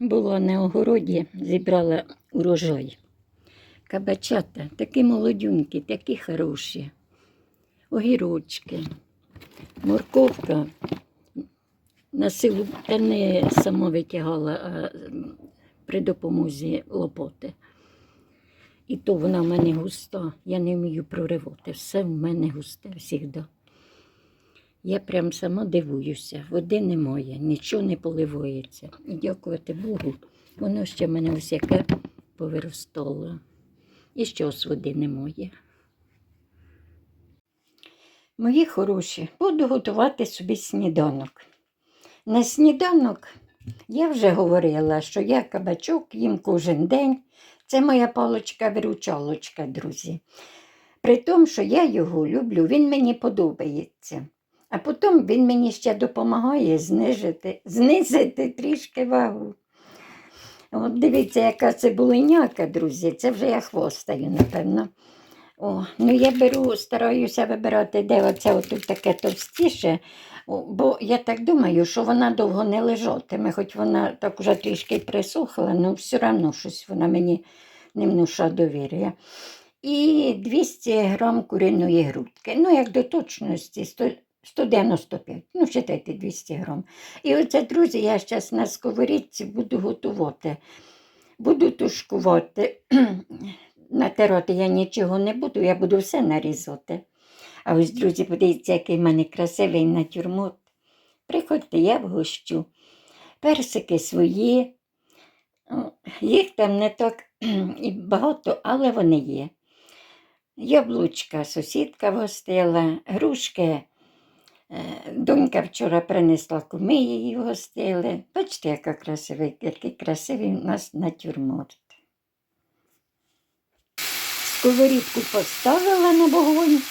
Була на огороді, зібрала урожай. Кабачата такі молодюнькі, такі хороші. Огірочки, морковка. На силу та не сама витягала, а при допомозі лопоти. І то вона в мене густа. Я не вмію проривати. Все в мене густе завжди. Я прям сама дивуюся, води немає, нічого не поливається. І дякувати Богу, воно ще в мене ось яке повиростало. І щось води немає. Мої хороші, буду готувати собі сніданок. На сніданок я вже говорила, що я кабачок їм кожен день. Це моя палочка-виручалочка, друзі. При тому, що я його люблю, він мені подобається. А потім він мені ще допомагає знижити, знизити трішки вагу. От дивіться, яка цибулиняка, друзі, це вже я хвостаю, напевно. О, ну я беру, стараюся вибирати, де оце отут таке товстіше, бо я так думаю, що вона довго не лежатиме, хоч вона так уже трішки присохла, але все одно щось вона мені не внуша довір'я. І 200 грам куриної грудки. Ну, як до точності, 100 195, ну, вважайте 200 грам. І оце, друзі, я зараз на сковорідці буду готувати. Буду тушкувати. Натирати я нічого не буду, я буду все нарізати. А ось, друзі, подивіться, який в мене красивий натюрморт. Приходьте, я вгощу. Персики свої. Їх там не так і багато, але вони є. Яблучка сусідка гостила, грушки. Е, Донька вчора принесла куми її гостили. Бачите, яка красивий, який красивий у нас натюрморт. Сковорідку поставила на вогонь,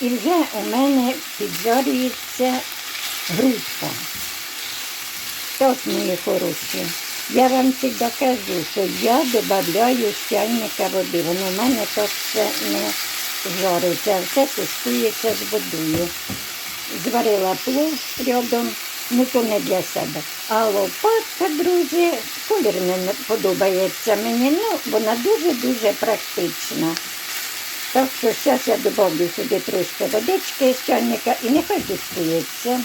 і вже у мене піджарюється грудка. Так, мої хороші. Я вам завжди кажу, що я додаю з чайника води. Воно в мене так все не жариться, а все тестується з водою. Зварила плов рядом, ну то не для себе. А лопатка, друзі, колір не подобається мені, ну вона дуже-дуже практична. Так що зараз я додавлю сюди трошки водички з чайника і нехай тестується.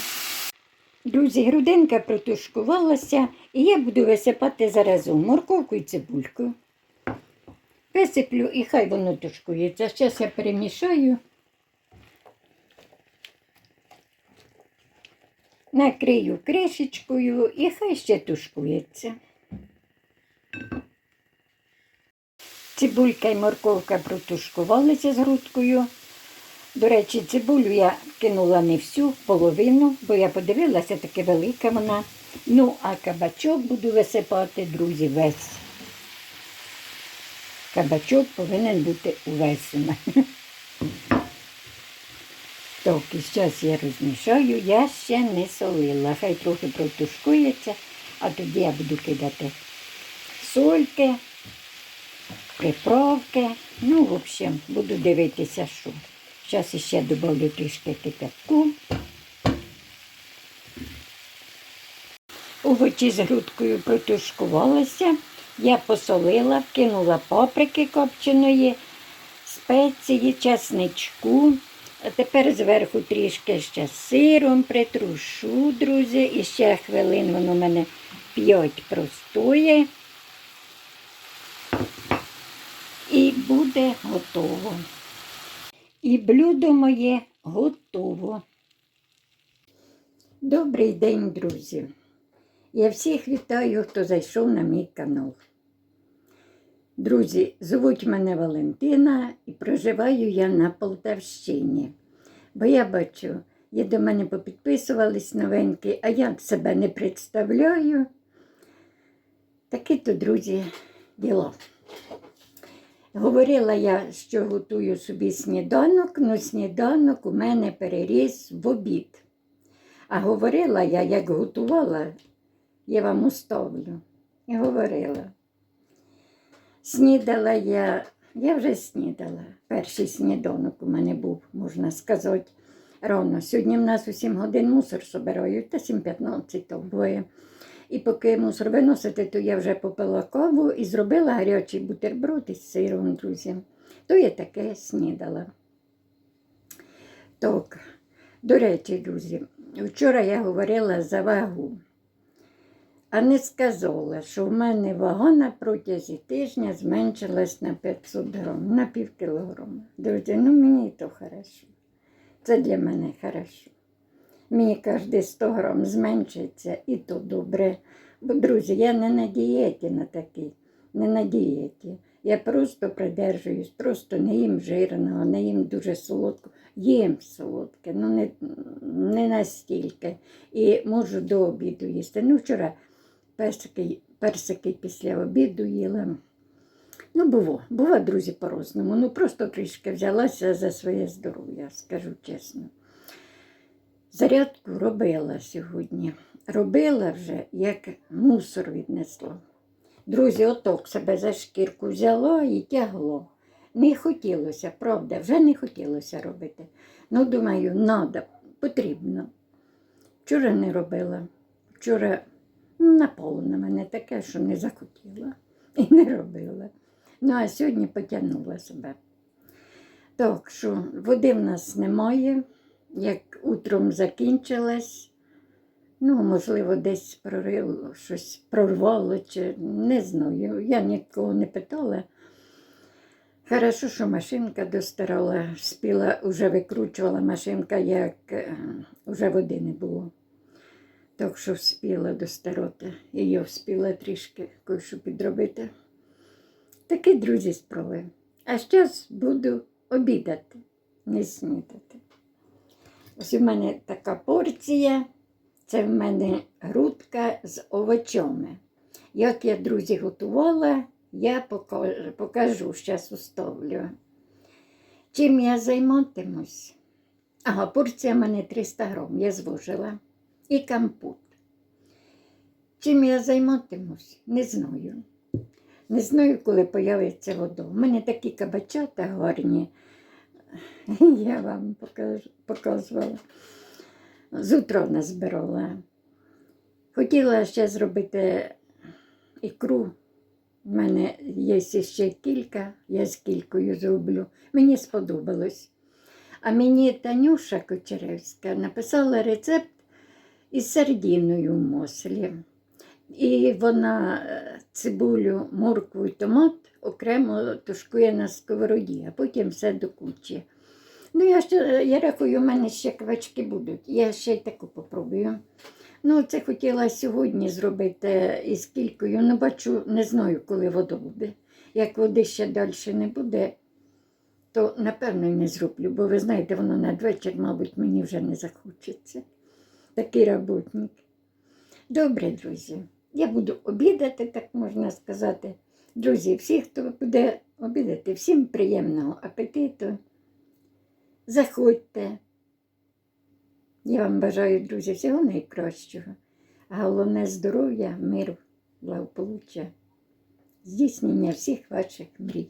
Друзі, грудинка протушкувалася, і я буду висипати заразом морковку і цибульку. Висиплю і хай воно тушкується. Зараз я перемішаю. Накрию кришечкою і хай ще тушкується. Цибулька і морковка протушкувалися з грудкою. До речі, цибулю я кинула не всю, половину, бо я подивилася, таке велика вона. Ну, а кабачок буду висипати, друзі, весь. Кабачок повинен бути увесь у мене. І зараз я розмішаю, я ще не солила. Хай трохи протушкується, а тоді я буду кидати сольки, приправки. Ну, в общем, буду дивитися, що. Зараз ще додавлю трішки кипятку. Овочі з грудкою протушкувалися. Я посолила, кинула паприки копченої, спеції, часничку. А тепер зверху трішки ще сиром притрушу, друзі. І ще хвилин воно в мене 5 простоє. І буде готово. І блюдо моє готово. Добрий день, друзі! Я всіх вітаю, хто зайшов на мій канал. Друзі, звуть мене Валентина і проживаю я на Полтавщині. Бо я бачу, є до мене попідписувались новенькі, а я себе не представляю. Такі то, друзі, діла. Говорила я, що готую собі сніданок, але сніданок у мене переріс в обід. А говорила я, як готувала, я вам уставлю. І говорила. Снідала я, я вже снідала. Перший сніданок у мене був, можна сказати, рано. Сьогодні в нас у 7 годин мусор собирають, та 7.15 то буває. І поки мусор виносити, то я вже попила каву і зробила гарячий бутерброд із сиром, друзі. То я таке снідала. Так, до речі, друзі, вчора я говорила за вагу, а не сказала, що в мене вага на протязі тижня зменшилась на 500 грам, на пів кілограма. Друзі, ну мені то хорошо. Це для мене хорошо. Мені кожен 100 грам зменшиться, і то добре. Бо, друзі, я не на дієті на такій, не на дієті. Я просто придержуюсь, просто не їм жирного, не їм дуже солодко. Їм солодке, ну не, не настільки. І можу до обіду їсти. Ну, вчора персики, персики після обіду їла. Ну, було, було, друзі, по-розному. Ну, просто трішки взялася за своє здоров'я, скажу чесно. Зарядку робила сьогодні. Робила вже, як мусор віднесло. Друзі, оток себе за шкірку взяло і тягло. Не хотілося, правда, вже не хотілося робити. Ну, думаю, надо, потрібно. Вчора не робила. Вчора напало на мене таке, що не захотіла і не робила. Ну, а сьогодні потягнула себе. Так що води в нас немає. Як утром закінчилась, ну, можливо, десь прорило, щось прорвало, чи не знаю. Я нікого не питала. Хорошо, що машинка достирала, спіла, вже викручувала машинка, як е, вже води не було. Так що вспіла достирати. І я вспіла трішки кое-що підробити. Такі друзі справи. А зараз буду обідати, не снідати. Ось у мене така порція. Це в мене грудка з овочами. Як я, друзі, готувала, я покажу, зараз уставлю. Чим я займатимусь? Ага, порція в мене 300 грам, я звожила. І компот. Чим я займатимусь? Не знаю. Не знаю, коли появиться вода. У мене такі кабачата гарні. Я вам покажу, показувала. З утра назбирала. Хотіла ще зробити ікру. У мене є ще кілька, я з кількою зроблю. Мені сподобалось. А мені Танюша Кочеревська написала рецепт із сардіною в маслі. І вона е, цибулю, моркву і томат окремо тушкує на сковороді, а потім все до кучі. Ну, я, ще, я рахую, у мене ще квачки будуть. Я ще й таку попробую. Ну, це хотіла сьогодні зробити із кількою. Ну, бачу, не знаю, коли вода буде. Як води ще далі не буде, то напевно не зроблю, бо ви знаєте, воно надвечір, мабуть, мені вже не захочеться. Такий роботник. Добре, друзі. Я буду обідати, так можна сказати. Друзі, всі, хто буде обідати, всім приємного апетиту. Заходьте. Я вам бажаю, друзі, всього найкращого. Головне здоров'я, миру, благополуччя, здійснення всіх ваших мрій.